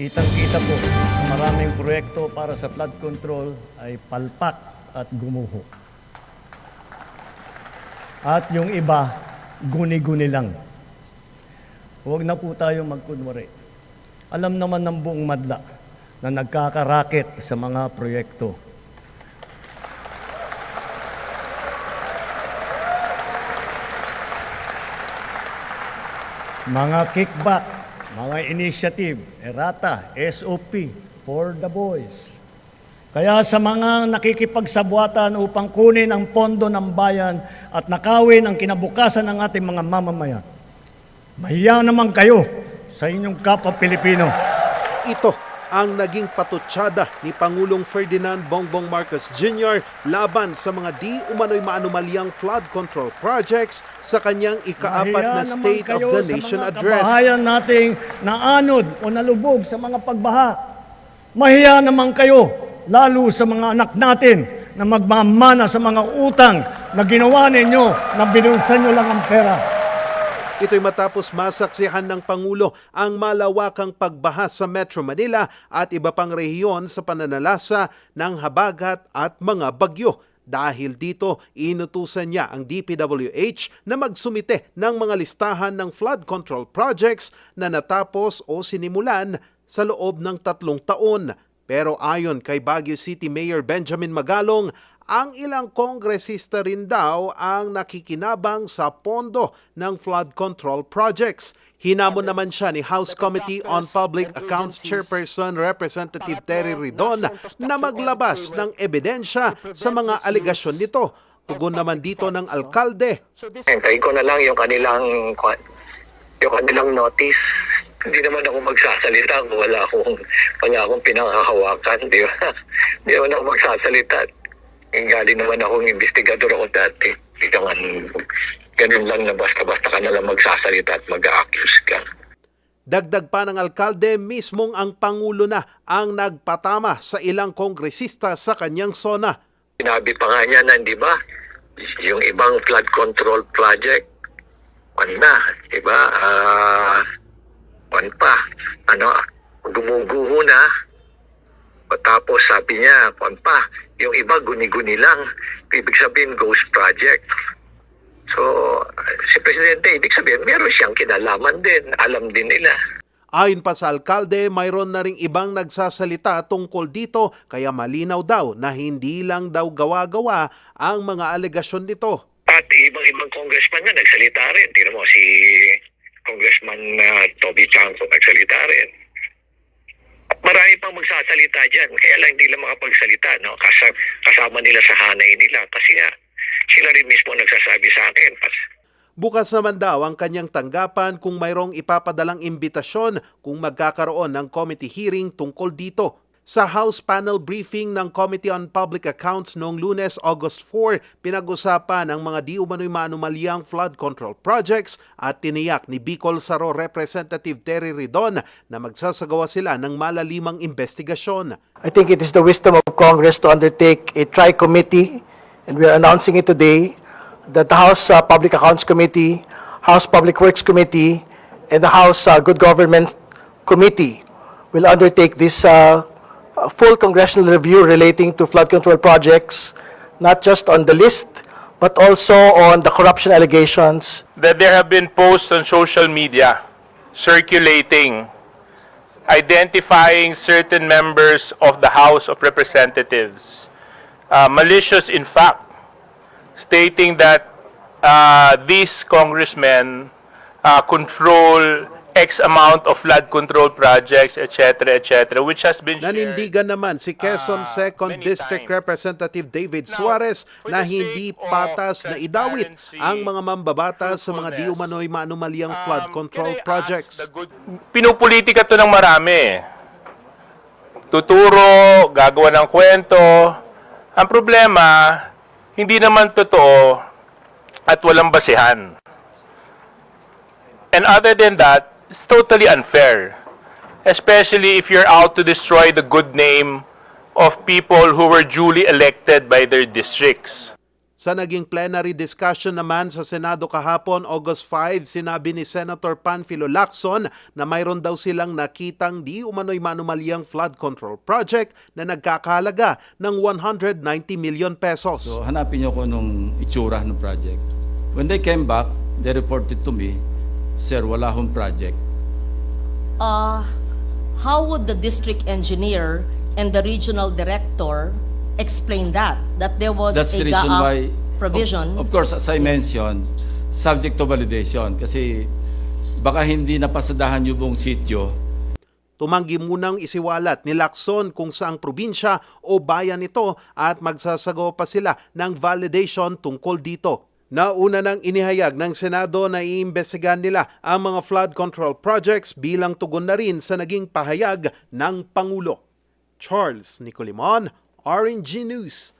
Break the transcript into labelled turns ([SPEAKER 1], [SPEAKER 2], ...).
[SPEAKER 1] Kitang-kita po, maraming proyekto para sa flood control ay palpak at gumuho. At yung iba, guni-guni lang. Huwag na po tayo magkunwari. Alam naman ng buong madla na nagkakaraket sa mga proyekto. Mga kickback, mga initiative, errata, SOP, for the boys. Kaya sa mga nakikipagsabwatan upang kunin ang pondo ng bayan at nakawin ang kinabukasan ng ating mga mamamayan, mahiya naman kayo sa inyong kapwa Pilipino.
[SPEAKER 2] Ito ang naging patutsada ni Pangulong Ferdinand Bongbong Marcos Jr. laban sa mga di umano'y maanumalyang flood control projects sa kanyang ikaapat na State of the
[SPEAKER 1] sa
[SPEAKER 2] Nation
[SPEAKER 1] mga
[SPEAKER 2] Address.
[SPEAKER 1] kabahayan nating naanod o nalubog sa mga pagbaha. Mahiya naman kayo, lalo sa mga anak natin na magmamana sa mga utang na ginawa ninyo na binulsan nyo lang ang pera.
[SPEAKER 2] Ito'y matapos masaksihan ng Pangulo ang malawakang pagbaha sa Metro Manila at iba pang rehiyon sa pananalasa ng habagat at mga bagyo. Dahil dito, inutusan niya ang DPWH na magsumite ng mga listahan ng flood control projects na natapos o sinimulan sa loob ng tatlong taon. Pero ayon kay Baguio City Mayor Benjamin Magalong, ang ilang kongresista rin daw ang nakikinabang sa pondo ng flood control projects. Hinamon naman siya ni House Committee on Public Accounts Chairperson Representative Terry Ridon na maglabas ng ebidensya sa mga aligasyon nito. Tugon naman dito ng alkalde.
[SPEAKER 3] Hintayin ko na lang yung kanilang yung kanilang notice. Hindi naman ako magsasalita kung wala akong wala akong pinanghahawakan, di ba? Hindi naman ako magsasalita. Galing naman akong investigador ako dati. Hindi naman ganun lang na basta-basta ka na lang magsasalita at mag-accuse ka.
[SPEAKER 2] Dagdag pa ng alkalde, mismong ang Pangulo na ang nagpatama sa ilang kongresista sa kanyang sona.
[SPEAKER 3] Sinabi pa nga niya na, di ba, yung ibang flood control project, ano na, di ba, ah, ano pa, ano, gumuguho na, tapos sabi niya, ano pa, yung iba guni-guni lang, ibig sabihin ghost project. So, si Presidente, ibig sabihin, meron siyang kinalaman din, alam din nila.
[SPEAKER 2] Ayon pa sa alkalde, mayroon na ring ibang nagsasalita tungkol dito kaya malinaw daw na hindi lang daw gawa-gawa ang mga alegasyon nito.
[SPEAKER 3] At ibang-ibang congressman nga nagsalita rin. Tira mo, si Toby Chanco nagsalita rin. At marami pang magsasalita dyan. Kaya lang hindi lang makapagsalita. No? Kas- kasama nila sa hanay nila. Kasi nga, sila rin mismo nagsasabi sa akin.
[SPEAKER 2] Bukas naman daw ang kanyang tanggapan kung mayroong ipapadalang imbitasyon kung magkakaroon ng committee hearing tungkol dito. Sa House panel briefing ng Committee on Public Accounts noong lunes, August 4, pinag-usapan ang mga di umano'y maanumalyang flood control projects at tiniyak ni Bicol Saro Representative Terry Ridon na magsasagawa sila ng malalimang investigasyon.
[SPEAKER 4] I think it is the wisdom of Congress to undertake a tri-committee, and we are announcing it today, that the House uh, Public Accounts Committee, House Public Works Committee, and the House uh, Good Government Committee will undertake this uh, uh, full congressional review relating to flood control projects, not just on the list, but also on the corruption allegations
[SPEAKER 5] that there have been posts on social media circulating identifying certain members of the House of Representatives, uh, malicious in fact, stating that uh, these congressmen uh, control X amount of flood control projects, etc., etc., which has been shared.
[SPEAKER 2] Nanindigan naman si Quezon
[SPEAKER 5] ah,
[SPEAKER 2] 2nd
[SPEAKER 5] many
[SPEAKER 2] District
[SPEAKER 5] times.
[SPEAKER 2] Representative David
[SPEAKER 5] Now,
[SPEAKER 2] Suarez na hindi patas na idawit ang mga mambabatas sa mga di umano'y maanumalyang flood
[SPEAKER 5] Um,
[SPEAKER 2] control
[SPEAKER 5] I ask
[SPEAKER 2] projects.
[SPEAKER 5] good- Pinupolitika to ng marami. Tuturo, gagawa ng kwento. Ang problema, hindi naman totoo at walang basihan. And other than that, it's totally unfair. Especially if you're out to destroy the good name of people who were duly elected by their districts.
[SPEAKER 2] Sa naging plenary discussion naman sa Senado kahapon, August 5, sinabi ni Senator Panfilo Lacson na mayroon daw silang nakitang di umano'y manumalyang flood control project na nagkakahalaga ng 190 million pesos.
[SPEAKER 6] So hanapin niyo ko nung itsura ng project. When they came back, they reported to me, Sir, wala hong project.
[SPEAKER 7] Uh, how would the district engineer and the regional director explain that? That there was
[SPEAKER 6] That's
[SPEAKER 7] a
[SPEAKER 6] the reason
[SPEAKER 7] GAA
[SPEAKER 6] why,
[SPEAKER 7] provision?
[SPEAKER 6] Of, of course, as I mentioned, subject to validation. Kasi baka hindi napasadahan yung buong sityo
[SPEAKER 2] Tumanggi munang isiwalat ni Lacson kung saang probinsya o bayan ito at magsasagawa pa sila ng validation tungkol dito. Nauna nang inihayag ng Senado na iimbestigahan nila ang mga flood control projects bilang tugon na rin sa naging pahayag ng Pangulo. Charles Nicolimon, RNG News,